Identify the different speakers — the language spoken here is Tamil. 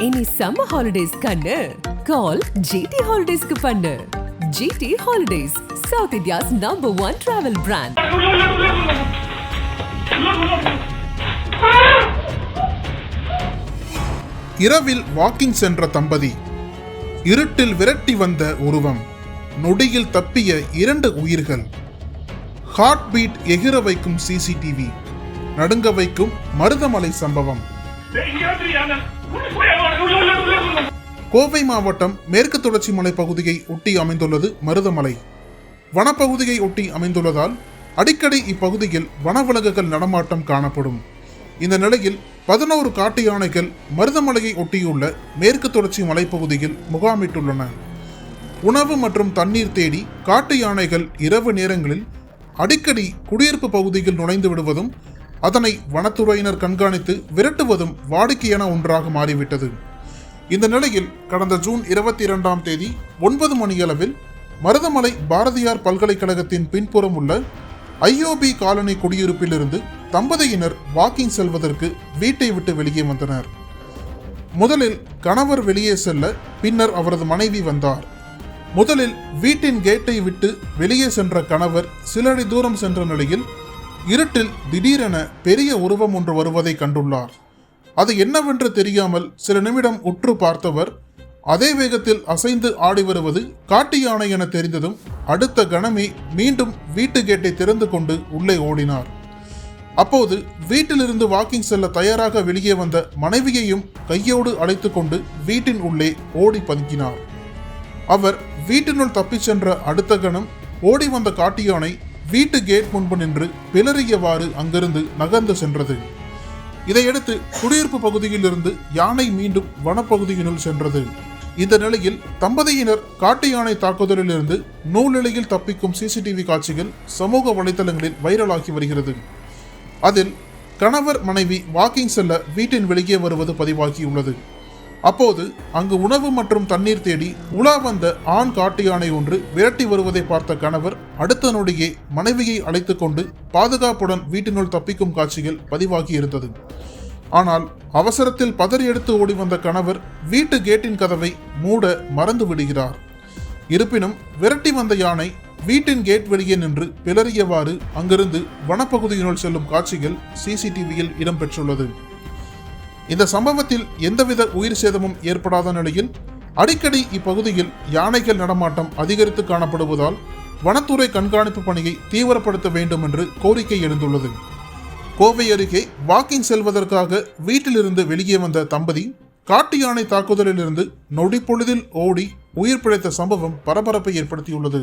Speaker 1: இனி சம்மர் ஹாலிடேஸ் கண்ணு. கால் ஜிடி ஹாலிடேஸ்க்கு பண்ணு. GT Holidays South India's number one travel brand
Speaker 2: இரவில் வாக்கிங் சென்ற தம்பதி. இருட்டில் விரட்டி வந்த உருவம். நொடியில் தப்பிய இரண்டு உயிர்கள். ஹார்ட் பீட் எகிர வைக்கும் சிசிடிவி நடுங்க வைக்கும் மருதமலை சம்பவம். கோவை மாவட்டம் மேற்கு தொடர்ச்சி மலை பகுதியை ஒட்டி அமைந்துள்ளது மருதமலை. வனப்பகுதியை ஒட்டி அமைந்துள்ளதால் அடிக்கடி இப்பகுதியில் வனவிலங்குகள் நடமாட்டம் காணப்படும். இந்த நிலையில் பதினோரு காட்டு யானைகள் மருதமலையை ஒட்டியுள்ள மேற்கு தொடர்ச்சி மலைப்பகுதியில் முகாமிட்டுள்ளன. உணவு மற்றும் தண்ணீர் தேடி காட்டு யானைகள் இரவு நேரங்களில் அடிக்கடி குடியிருப்பு பகுதியில் நுழைந்து விடுவதும் அதனை வனத்துறையினர் கண்காணித்து விரட்டுவதும் வாடிக்கையான ஒன்றாக மாறிவிட்டது. இந்த நிலையில் கடந்த ஜூன் இருபத்தி இரண்டாம் தேதி ஒன்பது மணியளவில் மருதமலை பாரதியார் பல்கலைக்கழகத்தின் பின்புறம் உள்ள ஐஓபி காலனி குடியிருப்பிலிருந்து தம்பதியினர் வாக்கிங் செல்வதற்கு வீட்டை விட்டு வெளியே வந்தனர். முதலில் கணவர் வெளியே செல்ல பின்னர் அவரது மனைவி வந்தார். முதலில் வீட்டின் கேட்டை விட்டு வெளியே சென்ற கணவர் சிலடி தூரம் சென்ற நிலையில் இருட்டில் திடீரென பெரிய உருவம் ஒன்று வருவதை கண்டுள்ளார். அது என்னவென்று தெரியாமல் சில நிமிடம் உற்று பார்த்தவர் அதே வேகத்தில் அசைந்து ஆடி வருவது காட்டு யானை என தெரிந்ததும் அடுத்த கணமே மீண்டும் வீட்டு கேட்டை திறந்து கொண்டு உள்ளே ஓடினார். அப்போது வீட்டிலிருந்து வாக்கிங் செல்ல தயாராக வெளியே வந்த மனைவியையும் கையோடு அழைத்து கொண்டு வீட்டின் உள்ளே ஓடி பதுக்கினார். அவர் வீட்டினுள் தப்பிச் சென்ற அடுத்த கணம் ஓடி வந்த காட்டு யானை வீட்டு கேட் முன்பு நின்று பிளறியவாறு அங்கிருந்து நகர்ந்து சென்றது. இதையடுத்து குடியிருப்பு பகுதியில் இருந்து யானை மீண்டும் வனப்பகுதியினுள் சென்றது. இந்த நிலையில் தம்பதியினர் காட்டு யானை தாக்குதலில் இருந்து நூலிழையில் தப்பிக்கும் சிசிடிவி காட்சிகள் சமூக வலைதளங்களில் வைரலாகி வருகிறது. அதில் கணவர் மனைவி வாக்கிங் செல்ல வீட்டின் வெளியே வருவது பதிவாகியுள்ளது. அப்போது அங்கு உணவு மற்றும் தண்ணீர் தேடி உலா வந்த ஆண் காட்டு யானை ஒன்று விரட்டி வருவதை பார்த்த கணவர் அடுத்த நொடியே மனைவியை அழைத்து கொண்டு பாதுகாப்புடன் வீட்டினுள் தப்பிக்கும் காட்சிகள் பதிவாகி இருந்தது. ஆனால் அவசரத்தில் பதறி எடுத்து ஓடி வந்த கணவர் வீட்டு கேட்டின் கதவை மூட மறந்து விடுகிறார். இருப்பினும் விரட்டி வந்த யானை வீட்டின் கேட் வெளியே நின்று பிளறியவாறு அங்கிருந்து வனப்பகுதியினுள் செல்லும் காட்சிகள் சிசிடிவியில் இடம்பெற்றுள்ளது இந்த சம்பவத்தில் எந்தவித உயிர் சேதமும் ஏற்படாத நிலையில் அடிக்கடி இப்பகுதியில் யானைகள் நடமாட்டம் அதிகரித்து காணப்படுவதால் வனத்துறை கண்காணிப்பு பணியை தீவிரப்படுத்த வேண்டும் என்று கோரிக்கை எழுந்துள்ளது. கோவை அருகே வாக்கிங் செல்வதற்காக வீட்டிலிருந்து வெளியே வந்த தம்பதி காட்டு யானை தாக்குதலிலிருந்து நொடிப்பொழுதில் ஓடி உயிர் பிழைத்த சம்பவம் பரபரப்பை ஏற்படுத்தியுள்ளது.